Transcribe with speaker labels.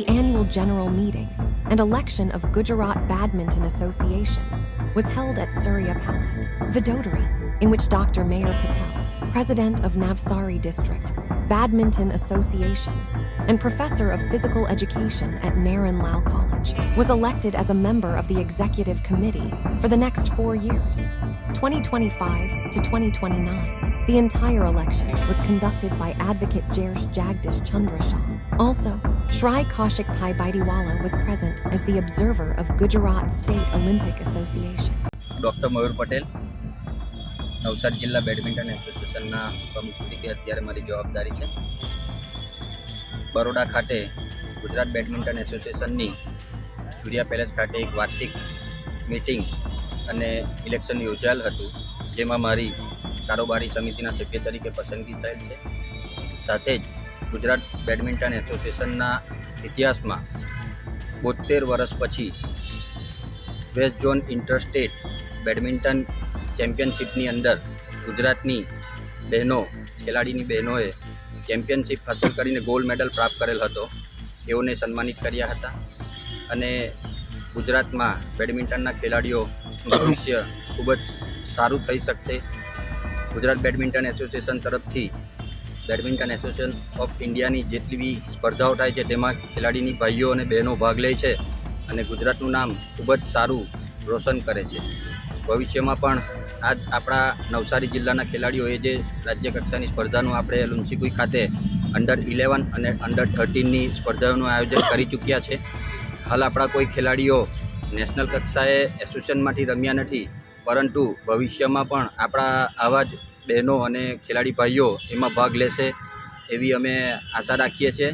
Speaker 1: The annual general meeting and election of Gujarat Badminton Association was held at Surya Palace, Vadodara, in which Dr. Mayor Patel, president of Navsari District, Badminton Association, and professor of physical education at Naran Lal College, was elected as a member of the executive committee for the next four years, 2025 to 2029. The entire election was conducted by advocate Jairsh Jagdish Chandra Shah. Also, Shri Kaushik Pai Baidiwala was present as the observer of Gujarat State Olympic Association.
Speaker 2: Doctor Mayur Patel Navsari જિલ્લા badminton એસોસિએશનના પ્રમુખ તરીકે અત્યારે મારી જવાબદારી છે બરોડા ખાતે Gujarat badminton એસોસિએશનની સૂર્યા પેલેસ ખાતે એક વાર્ષિક મિટિંગ અને ઇલેક્શન યોજાયેલ હતું જેમાં મારી કારોબારી સમિતિના સભ્ય તરીકે પસંદગી થયેલ છે. સાથે જ ગુજરાત બેડમિન્ટન એસોસિએશનના ઇતિહાસમાં બોતેર વર્ષ પછી વેસ્ટ ઝોન ઇન્ટરસ્ટેટ બેડમિન્ટન ચેમ્પિયનશિપની અંદર ગુજરાતની બહેનો, ખેલાડીની બહેનોએ ચેમ્પિયનશિપ હાંસલ કરીને ગોલ્ડ મેડલ પ્રાપ્ત કરેલ હતો. તેઓને સન્માનિત કર્યા હતા અને ગુજરાતમાં બેડમિન્ટનના ખેલાડીઓનું ભવિષ્ય ખૂબ જ સારું થઈ શકશે. ગુજરાત બેડમિન્ટન એસોસિએશન તરફથી બેડમિન્ટન એસોસિએશન ઓફ ઇન્ડિયાની જેટલી બી સ્પર્ધાઓ થાય છે, તેમાં ખેલાડીની ભાઈઓ અને બહેનો ભાગ લે છે અને ગુજરાતનું નામ ખૂબ જ સારું રોશન કરે છે. ભવિષ્યમાં પણ આજ આપણા નવસારી જિલ્લાના ખેલાડીઓએ જે રાજ્ય કક્ષાની સ્પર્ધાનું આપણે લુન્સીકુઈ ખાતે અંડર ઇલેવન અને અંડર થર્ટીનની સ્પર્ધાઓનું આયોજન કરી ચૂક્યા છે. હાલ આપણા કોઈ ખેલાડીઓ નેશનલ કક્ષાએ એસોસિએશનમાંથી રમ્યા નથી પરંતુ ભવિષ્યમાં પણ આપણા આવા જ બહેનો અને ખેલાડી ભાઈઓ એમાં ભાગ લેશે એવી અમે આશા રાખીએ છીએ.